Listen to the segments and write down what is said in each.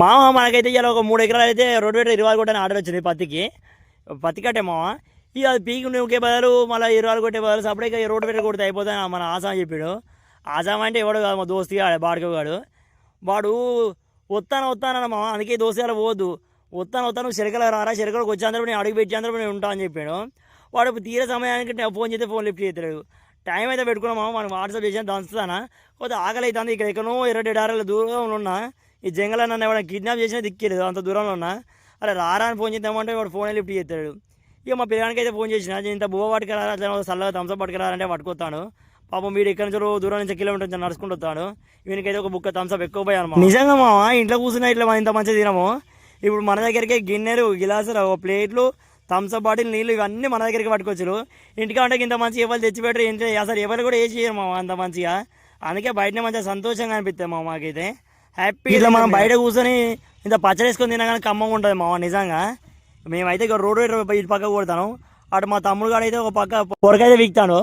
మామ మనకైతే ఇలా ఒక మూడు ఎకరాలు అయితే రోడ్డు వేట ఇరవై కూడా ఆర్డర్ వచ్చింది పత్తికి. పత్తి కట్టే మామ. ఇక అది పీకి నువ్వుకే బదులు మళ్ళీ ఇరవై కొట్టే బదులు సపరేట్గా రోడ్డు పెట్టి కొడితే అయిపోతుంది మన ఆసాం చెప్పాడు. ఆసాం అంటే ఎవడు కాదు మా దోస్తుగా బాడుకోగాడు వాడు వస్తాను వస్తానన్న మామ అందుకే అలా పోవద్దు. వస్తాను వస్తాను శరికలు రారా శరికలకు వచ్చేందుకు నేను అడుగు పెట్టేందుకు నేను ఉంటా అని చెప్పాడు. వాడు తీరే సమయానికి నేను ఫోన్ చేస్తే ఫోన్ లిఫ్ట్ చేస్తాడు టైం అయితే పెట్టుకున్నాం మనం వాట్సాప్ చేసాను దంచుతానా? కొద్దిగా ఆకలి అవుతుంది ఇక్కడ ఎక్కడో ఇరవై డారల దూరంలో ఉన్నా. ఈ జంగల్ నన్ను ఎవరైనా కిడ్నాప్ చేసినా దిక్కేలేదు అంత దూరంలో ఉన్నా? అలా రారా అని ఫోన్ చేద్దామంటే వాడు ఫోనే లిఫ్ట్ చేస్తాడు. ఇక మా పిల్లగానికి అయితే ఫోన్ చేసిన ఇంత బువ్వ పట్టుకురారా అట్లా సల్లగా థమ్స్అప్ పట్టుకురారంటే పట్టుకొస్తాను పాపం వీడు ఇక్కడ నుంచి దూరం నుంచి కిలోమీటర్ నడుచుకుంటూ వస్తాడు. వీనికైతే ఒక బుక్క థమ్స్అప్ ఎక్కువ పోయాను నిజంగా మా ఇంట్లో కూర్చున్నా ఇట్లా ఇంత మంచిగా తినము. ఇప్పుడు మన దగ్గరికి గిన్నెలు గిలాసులు ఒక ప్లేట్లు థమ్స్అప్ బాటిల్ నీళ్ళు ఇవన్నీ మన దగ్గరికి పట్టుకోవచ్చు ఇంటికి ఇంత మంచి ఎవరు తెచ్చిపెట్టరు ఇంట్లో అసలు ఎవరు కూడా ఏ చేయరు మామ అంత మంచిగా. అందుకే బయటనే మంచిగా సంతోషంగా అనిపిస్తాయి మా మాకైతే. హ్యాపీ ఇట్లా మనం బయట కూర్చొని ఇంత పచ్చడి వేసుకొని తినగానే కమ్మంగా ఉంటుంది మామ నిజంగా. మేమైతే ఇక రోడ్డు ఇటు పక్క కొడతాను. అటు మా తమ్ముడు గారు అయితే ఒక పక్క పొరకైతే వీక్తాడు.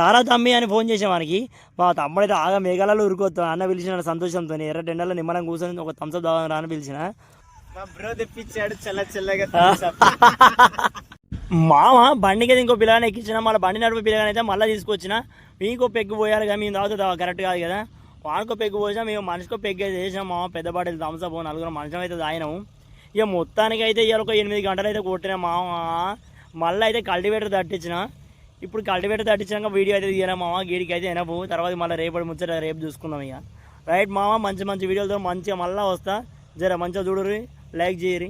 రారా తమ్మి అని ఫోన్ చేసే మనకి మా తమ్ముడు అయితే ఆగా మేఘాలలో ఉరుకొస్తాను అన్న పిలిచిన సంతోషంతో ఎర్ర టెండర్లో నిమ్మలం కూర్చొని ఒక థమ్స్అప్ దాని రాని పిలిచిన. మా బ్రో తెప్పించాడు చల్ల చల్లగా మామ బండికి అయితే ఇంకో పిల్లగాని ఎక్కించిన. మళ్ళీ బండి నడుపు పిల్లగాని అయితే మళ్ళీ తీసుకొచ్చిన. ఇంకో పెగ్గు పోయాలి కదా మేము తాగుతా కరెక్ట్ కాదు కదా. వానికో పెగ్గు పోసినా మేము మనిషికో పెగ్గు అయితే చేసినాం పెద్ద బాటిల్ థమ్స్అప్ నలుగురు మనుషులు అయితే తాగినాము. ఇక మొత్తానికి అయితే ఇవాళ ఒక ఎనిమిది గంటలు అయితే కొట్టినా మామ. మళ్ళీ అయితే కల్టివేటర్ తట్టించిన. ఇప్పుడు కల్టివేటర్ తట్టించాక వీడియో అయితే తీయనా మామ గీడికి అయితే ఎనపు తర్వాత మళ్ళీ రేపటి ముచ్చట రేపు చూసుకుందాం ఇక. రైట్ మామ మంచి మంచి వీడియోలతో మంచిగా మళ్ళీ వస్తా. జర మంచిగా చూడరు లైక్ చేయరు